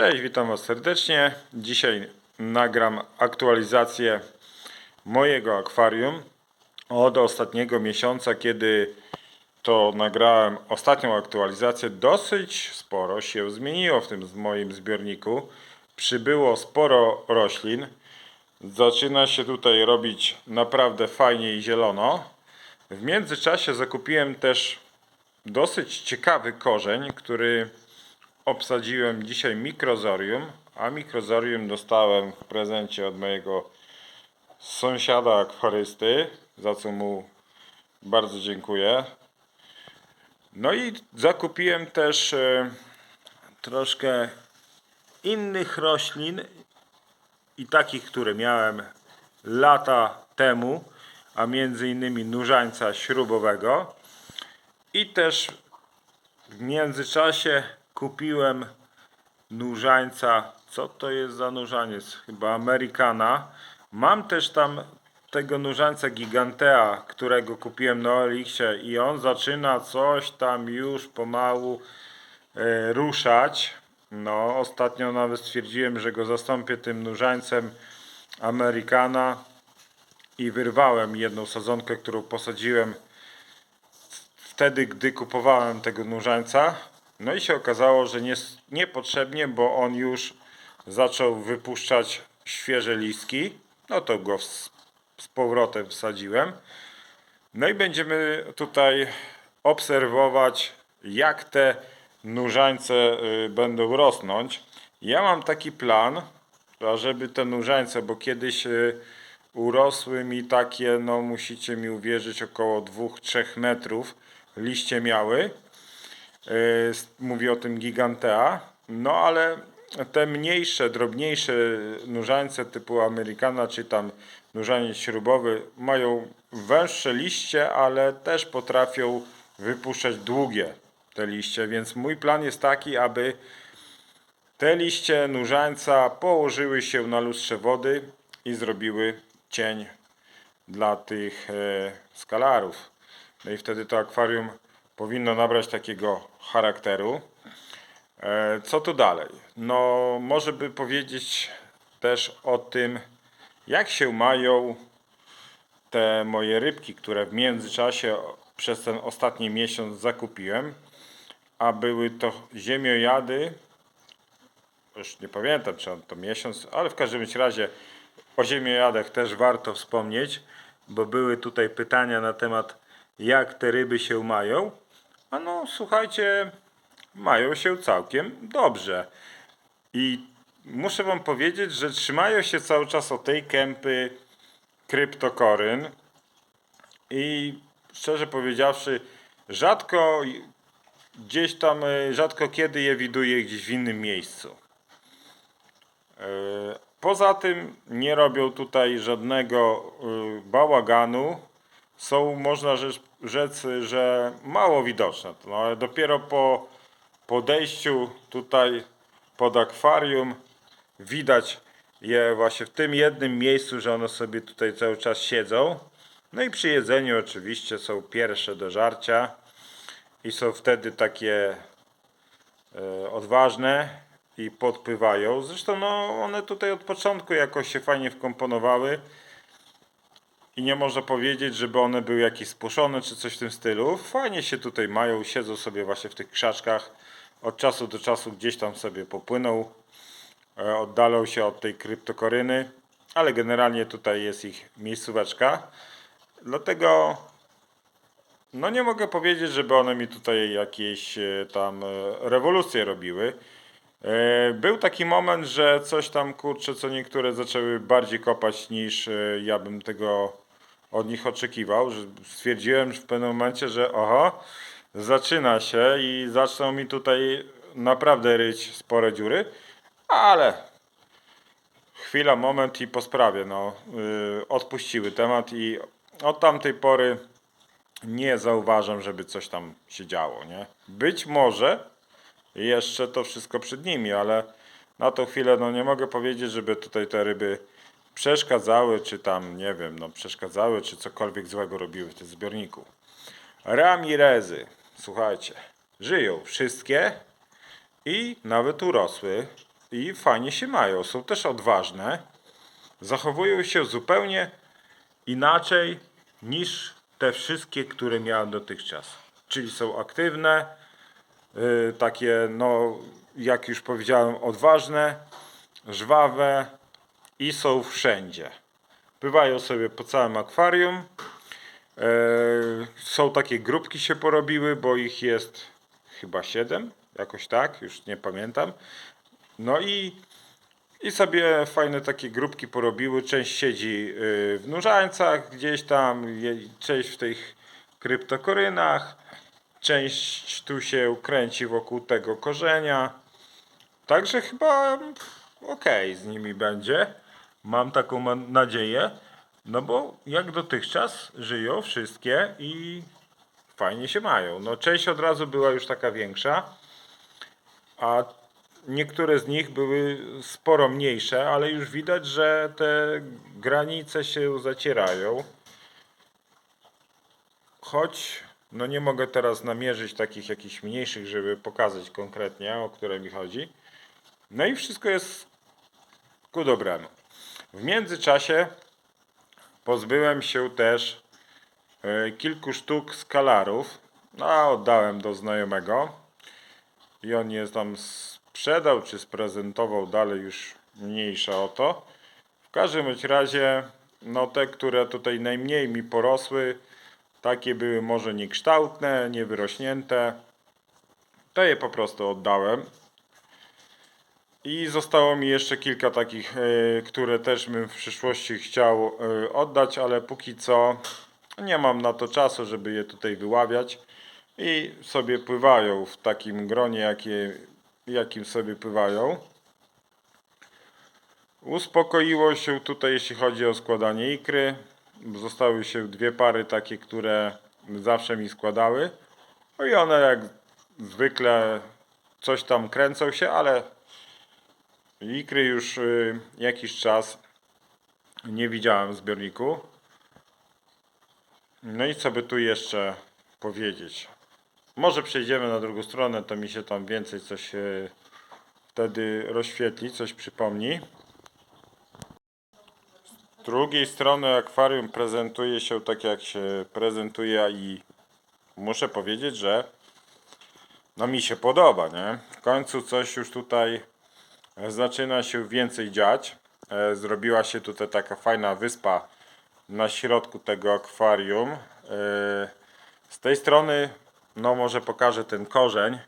Cześć, witam Was serdecznie. Dzisiaj nagram aktualizację mojego akwarium od ostatniego miesiąca, kiedy to nagrałem ostatnią aktualizację. Dosyć sporo się zmieniło w tym moim zbiorniku. Przybyło sporo roślin. Zaczyna się tutaj robić naprawdę fajnie i zielono. W międzyczasie zakupiłem też dosyć ciekawy korzeń, który obsadziłem dzisiaj mikrozorium, a mikrozorium dostałem w prezencie od mojego sąsiada akwarysty, za co mu bardzo dziękuję. No i zakupiłem też e, troszkę innych roślin i takich, które miałem lata temu, a między innymi nurzańca śrubowego i też w międzyczasie kupiłem nurzańca. Co to jest za nurzaniec? Chyba Amerykana. Mam też tam tego nurzańca Gigantea, którego kupiłem na Elixie i on zaczyna coś tam już pomału e, ruszać. No, ostatnio nawet stwierdziłem, że go zastąpię tym nurzańcem Amerykana i wyrwałem jedną sadzonkę, którą posadziłem wtedy, gdy kupowałem tego nurzańca. No i się okazało, że nie, niepotrzebnie, bo on już zaczął wypuszczać świeże listki. No to go z, z powrotem wsadziłem. No i będziemy tutaj obserwować, jak te nurzańce y, będą rosnąć. Ja mam taki plan, żeby te nurzańce, bo kiedyś y, urosły mi takie, no musicie mi uwierzyć, około 2-3 metrów liście miały. Yy, Mówię o tym gigantea. No ale te mniejsze, drobniejsze nurzańce typu Amerykana czy tam nurzaniec śrubowy mają węższe liście, ale też potrafią wypuszczać długie te liście, więc mój plan jest taki, aby te liście nurzańca położyły się na lustrze wody i zrobiły cień dla tych e, skalarów. No i wtedy to akwarium powinno nabrać takiego charakteru. E, Co tu dalej? No, może by powiedzieć też o tym, jak się mają te moje rybki, które w międzyczasie przez ten ostatni miesiąc zakupiłem, a były to ziemiojady. Już nie pamiętam, czy on to miesiąc, ale w każdym razie o ziemiojadach też warto wspomnieć, bo były tutaj pytania na temat, jak te ryby się mają. A no, słuchajcie, mają się całkiem dobrze. I muszę Wam powiedzieć, że trzymają się cały czas o tej kępy kryptokoryn. I szczerze powiedziawszy, rzadko gdzieś tam, y, rzadko kiedy je widuję gdzieś w innym miejscu. E, Poza tym nie robią tutaj żadnego y, bałaganu. Są, można rzec, że mało widoczne. No, ale dopiero po podejściu tutaj pod akwarium widać je właśnie w tym jednym miejscu, że one sobie tutaj cały czas siedzą. No i przy jedzeniu oczywiście są pierwsze do żarcia i są wtedy takie e, odważne i podpływają. Zresztą no, one tutaj od początku jakoś się fajnie wkomponowały i nie można powiedzieć, żeby one były jakieś spuszczone czy coś w tym stylu. Fajnie się tutaj mają, siedzą sobie właśnie w tych krzaczkach. Od czasu do czasu gdzieś tam sobie popłyną, e, oddalą się od tej kryptokoryny, ale generalnie tutaj jest ich miejscóweczka. Dlatego no nie mogę powiedzieć, żeby one mi tutaj jakieś e, tam e, rewolucje robiły. Był taki moment, że coś tam kurczę, co niektóre zaczęły bardziej kopać niż ja bym tego od nich oczekiwał. Że stwierdziłem w pewnym momencie, że oho, zaczyna się i zaczną mi tutaj naprawdę ryć spore dziury, ale chwila, moment i po sprawie, no, yy, odpuściły temat i od tamtej pory nie zauważam, żeby coś tam się działo, nie? Być może jeszcze to wszystko przed nimi, ale na tą chwilę no nie mogę powiedzieć, żeby tutaj te ryby przeszkadzały, czy tam, nie wiem, no przeszkadzały, czy cokolwiek złego robiły w tym zbiorniku. Ramirezy, słuchajcie, żyją wszystkie i nawet urosły. i fajnie się mają. Są też odważne. Zachowują się zupełnie inaczej niż te wszystkie, które miałem dotychczas. Czyli są aktywne, y, takie, no, jak już powiedziałem, odważne, żwawe i są wszędzie. Bywają sobie po całym akwarium. E, są takie grupki się porobiły, bo ich jest chyba 7, jakoś tak, już nie pamiętam. No i, i sobie fajne takie grupki porobiły. Część siedzi y, w nurzańcach gdzieś tam, część w tych kryptokorynach, część tu się kręci wokół tego korzenia. Także chyba okej z nimi będzie. Mam taką nadzieję. No bo jak dotychczas żyją wszystkie i fajnie się mają. No część od razu była już taka większa, a niektóre z nich były sporo mniejsze, ale już widać, że te granice się zacierają. Choć no nie mogę teraz namierzyć takich jakichś mniejszych, żeby pokazać konkretnie, o które mi chodzi. No i wszystko jest ku dobremu. W międzyczasie pozbyłem się też e, kilku sztuk skalarów. No, a oddałem do znajomego. I on je tam sprzedał czy sprezentował dalej, już mniejsza o to. W każdym razie, no te, które tutaj najmniej mi porosły, takie były może niekształtne, niewyrośnięte. To je po prostu oddałem. I zostało mi jeszcze kilka takich, e, które też bym w przyszłości chciał e, oddać, ale póki co nie mam na to czasu, żeby je tutaj wyławiać. I sobie pływają w takim gronie, jakie, jakim sobie pływają. Uspokoiło się tutaj, jeśli chodzi o składanie ikry. Zostały się dwie pary takie, które zawsze mi składały. No i one jak zwykle coś tam kręcą się, ale ikry już y, jakiś czas nie widziałem w zbiorniku. No i co by tu jeszcze powiedzieć? Może przejdziemy na drugą stronę, to mi się tam więcej coś y, wtedy rozświetli, coś przypomni. Z drugiej strony akwarium prezentuje się tak jak się prezentuje i muszę powiedzieć, że no mi się podoba, nie? W końcu coś już tutaj zaczyna się więcej dziać. E, Zrobiła się tutaj taka fajna wyspa na środku tego akwarium. E, Z tej strony, no może pokażę ten korzeń,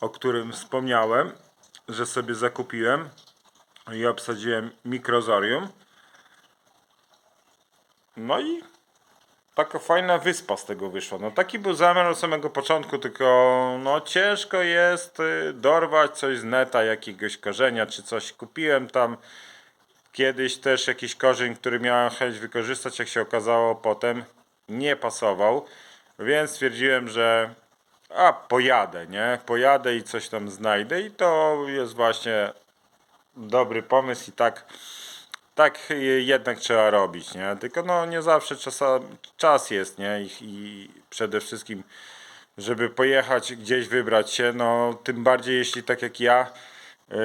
o którym wspomniałem, że sobie zakupiłem i obsadziłem mikrozorium. No i taka fajna wyspa z tego wyszła. No taki był zamiar od samego początku, tylko no ciężko jest y, dorwać coś z neta, jakiegoś korzenia czy coś. Kupiłem tam kiedyś też jakiś korzeń, który miałem chęć wykorzystać, jak się okazało potem nie pasował, więc stwierdziłem, że a pojadę, nie? Pojadę i coś tam znajdę i to jest właśnie dobry pomysł i tak tak y, jednak trzeba robić, nie? Tylko no nie zawsze czasa, czas jest, nie? I, I przede wszystkim, żeby pojechać gdzieś, wybrać się, no tym bardziej jeśli tak jak ja,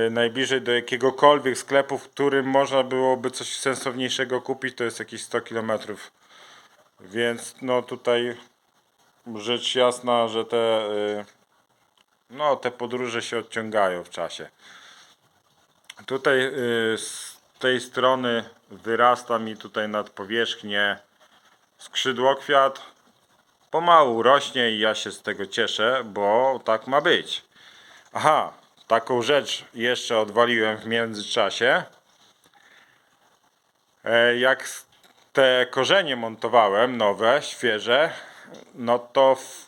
y, najbliżej do jakiegokolwiek sklepu, w którym można byłoby coś sensowniejszego kupić, to jest jakieś 100 km. Więc no tutaj rzecz jasna, że te, y, no, te podróże się odciągają w czasie. Tutaj y, z tej strony wyrasta mi tutaj nad powierzchnię skrzydłokwiat. Pomału rośnie i ja się z tego cieszę, bo tak ma być. Aha, taką rzecz jeszcze odwaliłem w międzyczasie. E, Jak te korzenie montowałem, nowe, świeże, no to w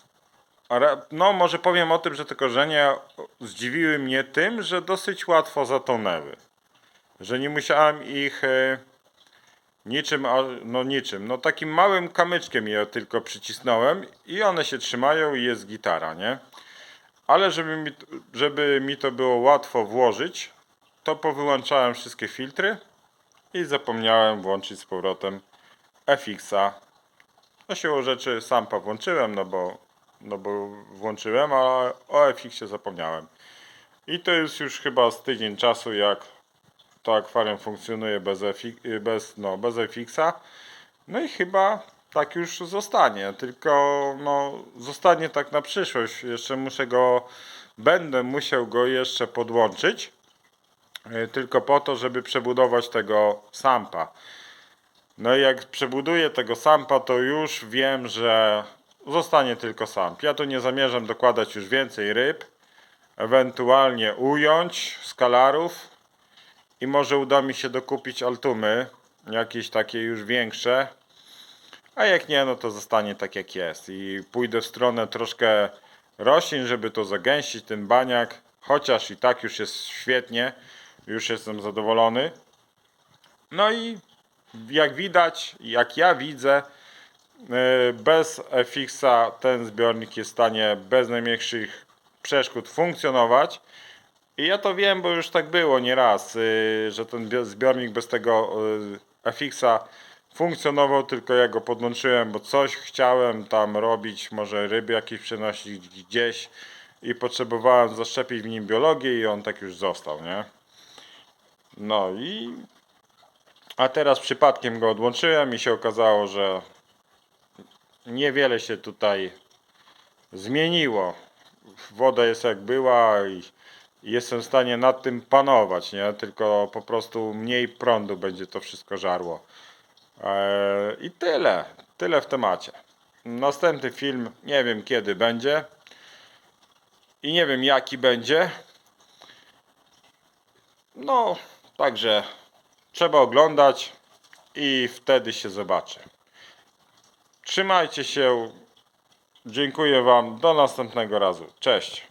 no, może powiem o tym, że te korzenie zdziwiły mnie tym, że dosyć łatwo zatonęły. Że nie musiałem ich e, niczym, no niczym, no takim małym kamyczkiem je tylko przycisnąłem i one się trzymają i jest gitara, nie? Ale żeby mi, żeby mi to było łatwo włożyć, to powyłączałem wszystkie filtry i zapomniałem włączyć z powrotem FX-a no siłą rzeczy sampa włączyłem, no bo, no bo włączyłem, a o FX-ie zapomniałem. I to jest już chyba z tydzień czasu, jak to akwarium funkcjonuje bez, bez, no, bez FX-a. No i chyba tak już zostanie, tylko no, zostanie tak na przyszłość. Jeszcze muszę go, będę musiał go jeszcze podłączyć, e, tylko po to, żeby przebudować tego sampa. No i jak przebuduję tego sampa, to już wiem, że zostanie tylko samp. Ja tu nie zamierzam dokładać już więcej ryb, ewentualnie ująć skalarów i może uda mi się dokupić altumy, jakieś takie już większe. A jak nie, no to zostanie tak jak jest. I pójdę w stronę troszkę roślin, żeby to zagęścić ten baniak. Chociaż i tak już jest świetnie. Już jestem zadowolony. No i jak widać, jak ja widzę, yy, bez FX-a ten zbiornik jest w stanie bez najmniejszych przeszkód funkcjonować. I ja to wiem, bo już tak było nieraz, yy, że ten bio- zbiornik bez tego yy, FX-a funkcjonował, tylko ja go podłączyłem, bo coś chciałem tam robić, może ryby jakieś przenosić gdzieś i potrzebowałem zaszczepić w nim biologię i on tak już został, nie? No i a teraz przypadkiem go odłączyłem i się okazało, że niewiele się tutaj zmieniło. Woda jest jak była i jestem w stanie nad tym panować, nie? Tylko po prostu mniej prądu będzie to wszystko żarło. Eee, I tyle. Tyle w temacie. Następny film nie wiem kiedy będzie. I nie wiem jaki będzie. No, także trzeba oglądać i wtedy się zobaczy. Trzymajcie się. Dziękuję Wam. Do następnego razu. Cześć.